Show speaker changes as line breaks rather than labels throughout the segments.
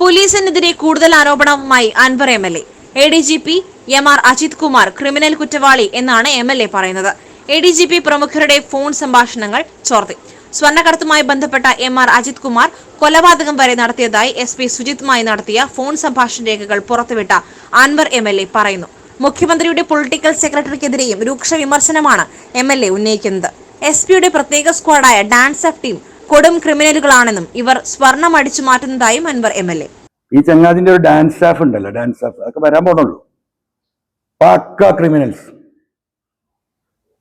പോലീസിനെതിരെ കൂടുതൽ ആരോപണവുമായി Anwar M L A. A D G P M R Ajith Kumar criminal കുറ്റവാളി എന്നാണ് M L A പറയുന്നത്. A D G P പ്രമുഖരുടെ phone സംഭാഷണങ്ങൾ ചോർത്തി. സ്വർണക്കടത്തുമായി ബന്ധപ്പെട്ട എം ആർ അജിത് കുമാർ കൊലപാതകം വരെ നടത്തിയതായി എസ് പി സുജിത്തുമായി നടത്തിയ ഫോൺ സംഭാഷണ രേഖകൾ പുറത്തുവിട്ട അൻവർ എം എൽ എ പറയുന്നു. മുഖ്യമന്ത്രിയുടെ പൊളിറ്റിക്കൽ സെക്രട്ടറിക്കെതിരെയും രൂക്ഷ വിമർശനമാണ് എം എൽ എ ഉന്നയിക്കുന്നത്. എസ് പിയുടെ പ്രത്യേക സ്ക്വാഡായ ഡാൻസ് ടീം കൊടും ക്രിമിനലുകളാണെന്നും ഇവർ സ്വർണം അടിച്ചു മാറ്റുന്നതായും അൻവർ എം എൽ എ.
ഈ ചങ്ങാതിന്റെ ഒരു ഡാൻസ് സ്റ്റാഫ് ഉണ്ടല്ലോ ഡാൻസ് സ്റ്റാഫ് അതൊക്കെ വരാൻ പോണുള്ളൂ. പക്ക ക്രിമിനൽസ്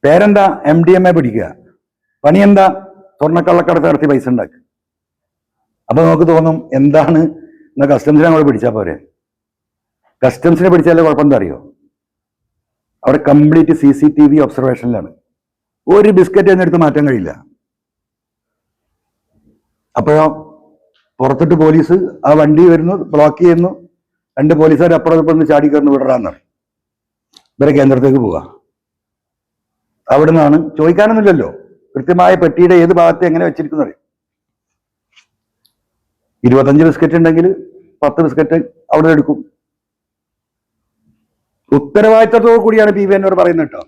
പേരെന്താ? എം ഡി എം എ പിടിക്കുക. പണി എന്താ സ്വർണക്കള്ളക്കടത്ത് നടത്തി പൈസ ഉണ്ടാക്കുക. അപ്പൊ നമുക്ക് തോന്നും എന്താണ്? എന്നാ കസ്റ്റംസിനെ അങ്ങോട്ട് പിടിച്ചാൽ പോരെ. കസ്റ്റംസിനെ പിടിച്ചാലേ കുഴപ്പം എന്താ അറിയോ? അവിടെ complete C C T V ഒബ്സർവേഷനിലാണ് ഒരു ബിസ്ക്കറ്റ് എന്നെടുത്ത് മാറ്റാൻ കഴിയില്ല. അപ്പോഴോ പുറത്തിട്ട് പോലീസ് ആ വണ്ടി വരുന്നു ബ്ലോക്ക് ചെയ്യുന്നു. രണ്ട് പോലീസുകാർ അപ്പുറം ഇപ്പം നിന്ന് ചാടി കയറുന്നു വിടറാന്ന് ഇവരെ കേന്ദ്രത്തേക്ക് പോവാ അവിടെ നിന്നാണ് ചോദിക്കാനൊന്നുമില്ലല്ലോ. കൃത്യമായ പെട്ടിയുടെ ഏത് ഭാഗത്ത് എങ്ങനെ വെച്ചിരിക്കുന്നത് ഇരുപത്തഞ്ച് ബിസ്ക്കറ്റ് ഉണ്ടെങ്കിൽ പത്ത് ബിസ്ക്കറ്റ് അവിടെ എടുക്കും. ഉത്തരവാദിത്തത്തോടു കൂടിയാണ് പി വി എന്നോട് പറയുന്നത് കേട്ടോ.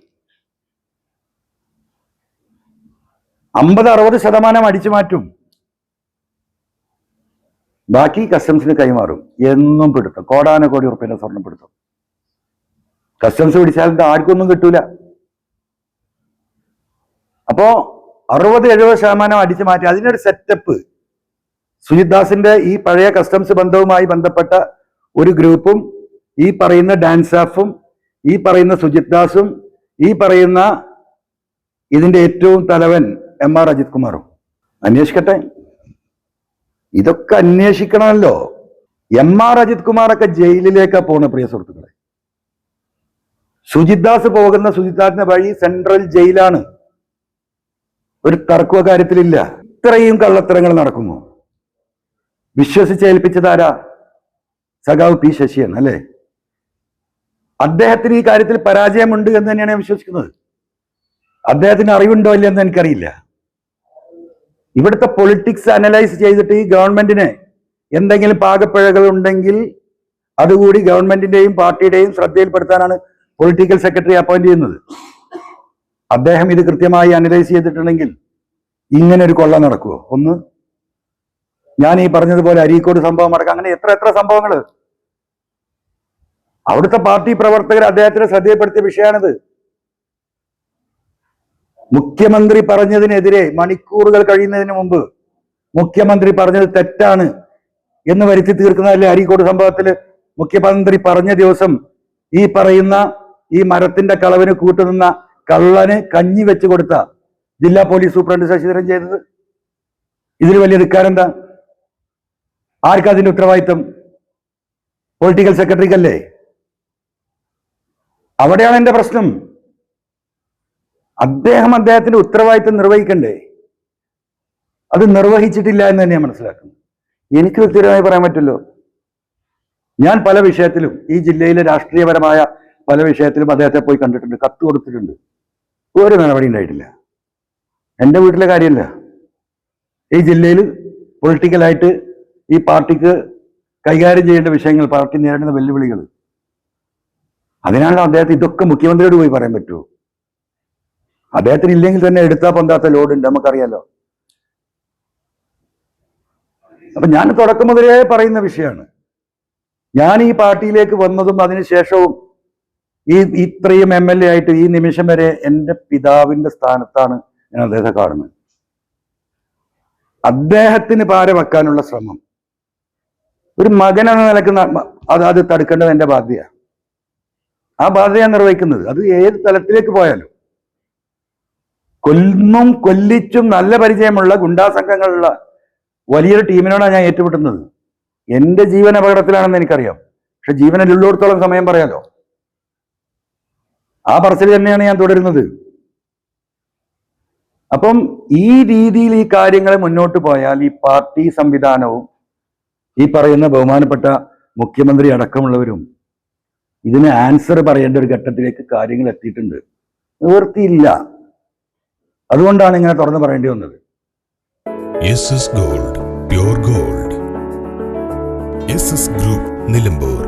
അമ്പത് അറുപത് ശതമാനം അടിച്ചു മാറ്റും. ബാക്കി കസ്റ്റംസിന് കൈമാറും. എന്നും പിടുത്തം. കോടാനകോടി ഉറപ്പിന്റെ സ്വർണം പിടുത്തം. കസ്റ്റംസ് പിടിച്ചാൽ ആർക്കൊന്നും കിട്ടൂല. അപ്പോ അറുപത് എഴുപത് ശതമാനം അടിച്ചു മാറ്റി അതിനൊരു സെറ്റപ്പ് സുജിത്ദാസിന്റെ ഈ പഴയ കസ്റ്റംസ് ബന്ധവുമായി ബന്ധപ്പെട്ട ഒരു ഗ്രൂപ്പും ഈ പറയുന്ന ഡാൻസ് ഈ പറയുന്ന സുജിത് ദാസും ഈ പറയുന്ന ഇതിന്റെ ഏറ്റവും തലവൻ എം ആർ അജിത് കുമാറും. അന്വേഷിക്കട്ടെ. ഇതൊക്കെ അന്വേഷിക്കണമല്ലോ. എം ആർ അജിത് കുമാറൊക്കെ ജയിലിലേക്കാ പോണ പ്രിയ സുഹൃത്തുക്കളെ. സുജിത് ദാസ് പോകുന്ന സുജിത് ദാസിന്റെ വഴി സെൻട്രൽ ജയിലാണ്. ഒരു തർക്കവ കാര്യത്തിലില്ല. ഇത്രയും കള്ളത്തരങ്ങൾ നടക്കുന്നു വിശ്വസിച്ചേൽപ്പിച്ചതാരാ സഖാവ് പി ശശിയാണ് അല്ലേ? അദ്ദേഹത്തിന് ഈ കാര്യത്തിൽ പരാജയമുണ്ട് എന്ന് തന്നെയാണ് ഞാൻ വിശ്വസിക്കുന്നത്. അദ്ദേഹത്തിന് അറിവുണ്ടോ ഇല്ല എന്ന് എനിക്കറിയില്ല. ഇവിടുത്തെ പൊളിറ്റിക്സ് അനലൈസ് ചെയ്തിട്ട് ഈ ഗവൺമെന്റിന് എന്തെങ്കിലും പാകപ്പിഴകൾ ഉണ്ടെങ്കിൽ അതുകൂടി ഗവൺമെന്റിന്റെയും പാർട്ടിയുടെയും ശ്രദ്ധയിൽപ്പെടുത്താനാണ് പൊളിറ്റിക്കൽ സെക്രട്ടറി അപ്പോയിന്റ് ചെയ്യുന്നത്. അദ്ദേഹം ഇത് കൃത്യമായി അനലൈസ് ചെയ്തിട്ടുണ്ടെങ്കിൽ ഇങ്ങനെ ഒരു കൊള്ള നടക്കുമോ ഒന്ന് ഞാൻ ഈ പറഞ്ഞതുപോലെ അരീക്കോട് സംഭവം അടക്കം അങ്ങനെ എത്ര എത്ര സംഭവങ്ങൾ അവിടുത്തെ പാർട്ടി പ്രവർത്തകർ അദ്ദേഹത്തിന് ശ്രദ്ധയിൽപ്പെടുത്തിയ വിഷയമാണിത്. മുഖ്യമന്ത്രി പറഞ്ഞതിനെതിരെ മണിക്കൂറുകൾ കഴിയുന്നതിന് മുമ്പ് മുഖ്യമന്ത്രി പറഞ്ഞത് തെറ്റാണ് എന്ന് വരുത്തി തീർക്കുന്നതല്ലേ അരീക്കോട് സംഭവത്തിൽ മുഖ്യമന്ത്രി പറഞ്ഞ ദിവസം ഈ പറയുന്ന ഈ മരത്തിന്റെ കളവിന് കൂട്ടുനിന്ന കള്ളന് കഞ്ഞി വെച്ച് കൊടുത്ത ജില്ലാ പോലീസ് സൂപ്രണ്ട് ശശിധരൻ ചെയ്തത്. ഇതിൽ വലിയ ധിക്കാരെന്താ? ആർക്കാ അതിന്റെ ഉത്തരവാദിത്തം പൊളിറ്റിക്കൽ സെക്രട്ടറിക്കല്ലേ? അവിടെയാണ് എന്റെ പ്രശ്നം. അദ്ദേഹം അദ്ദേഹത്തിന്റെ ഉത്തരവാദിത്തം നിർവഹിക്കണ്ടേ? അത് നിർവഹിച്ചിട്ടില്ല എന്ന് തന്നെയാണ് മനസ്സിലാക്കുന്നു. എനിക്ക് വ്യക്തിപരമായി പറയാൻ പറ്റുമല്ലോ. ഞാൻ പല വിഷയത്തിലും ഈ ജില്ലയിലെ രാഷ്ട്രീയപരമായ പല വിഷയത്തിലും അദ്ദേഹത്തെ പോയി കണ്ടിട്ടുണ്ട് കത്ത് കൊടുത്തിട്ടുണ്ട്. ഒരു നടപടി ഉണ്ടായിട്ടില്ല. എന്റെ വീട്ടിലെ കാര്യമല്ല. ഈ ജില്ലയിൽ പൊളിറ്റിക്കലായിട്ട് ഈ പാർട്ടിക്ക് കൈകാര്യം ചെയ്യേണ്ട വിഷയങ്ങൾ പാർട്ടി നേരിടുന്ന വെല്ലുവിളികൾ. അതിനാണല്ലോ അദ്ദേഹത്തെ ഇതൊക്കെ മുഖ്യമന്ത്രിയോട് പോയി പറയാൻ പറ്റുമോ? അദ്ദേഹത്തിന് ഇല്ലെങ്കിൽ തന്നെ എടുത്താൽ പന്താത്ത ലോഡ് ഉണ്ട് നമുക്കറിയാലോ. അപ്പൊ ഞാൻ തുടക്കം മുതലേ പറയുന്ന വിഷയമാണ്. ഞാൻ ഈ പാർട്ടിയിലേക്ക് വന്നതും അതിനുശേഷവും ഈ ഇത്രയും എം എൽ എ ആയിട്ട് ഈ നിമിഷം വരെ എന്റെ പിതാവിന്റെ സ്ഥാനത്താണ് ഞാൻ അദ്ദേഹത്തെ കാണുന്നത്. അദ്ദേഹത്തിന് പാര വെക്കാനുള്ള ശ്രമം. ഒരു മകൻ എന്ന നിലയ്ക്ക് അത് അത് തടുക്കേണ്ടത് എന്റെ ബാധ്യതയാണ്. ആ ബാധ്യത ഞാൻ നിർവഹിക്കുന്നത്. അത് ഏത് തലത്തിലേക്ക് പോയാലും. കൊല്ലും കൊല്ലിച്ചും നല്ല പരിചയമുള്ള ഗുണ്ടാ സംഘങ്ങളുള്ള വലിയൊരു ടീമിനോടാണ് ഞാൻ ഏറ്റുമുട്ടുന്നത്. എന്റെ ജീവൻ അപകടത്തിലാണെന്ന് എനിക്കറിയാം. പക്ഷെ ജീവനിലുള്ളിടത്തോളം സമയം പറയാലോ? ആ പറച്ചിൽ തന്നെയാണ് ഞാൻ തുടരുന്നത്. അപ്പം ഈ രീതിയിൽ ഈ കാര്യങ്ങൾ മുന്നോട്ട് പോയാൽ ഈ പാർട്ടി സംവിധാനവും ഈ പറയുന്ന ബഹുമാനപ്പെട്ട മുഖ്യമന്ത്രി അടക്കമുള്ളവരും ഇതിന് ആൻസർ പറയേണ്ട ഒരു ഘട്ടത്തിലേക്ക് കാര്യങ്ങൾ എത്തിയിട്ടുണ്ട്. നിവൃത്തിയില്ല. അതുകൊണ്ടാണ് ഇങ്ങനെ തുറന്നു പറയേണ്ടി വന്നത്.
Gold pure gold. Group Nilambur.